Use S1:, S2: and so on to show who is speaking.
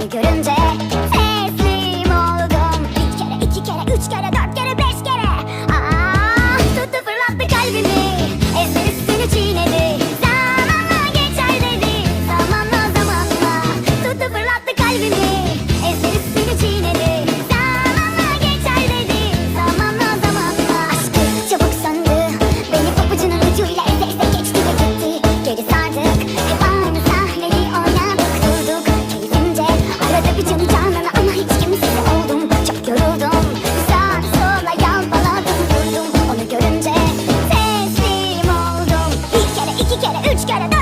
S1: Seni görünce teslim oldum. Bir kere, iki kere, üç kere, dört kere, beş kere. Aa, tuttu fırlattı kalbimi. Ezberi seni çiğnedi. Zamanla geçer dedi. Zamanla zamanla Tuttu fırlattı kalbimi. Ezberi seni çiğnedi. Zamanla geçer dedi. Zamanla zamanla. Aşkı çabuk söndü. Beni papucunun ucuyla eze eze geçti ve gitti. Geri sağ gotta know.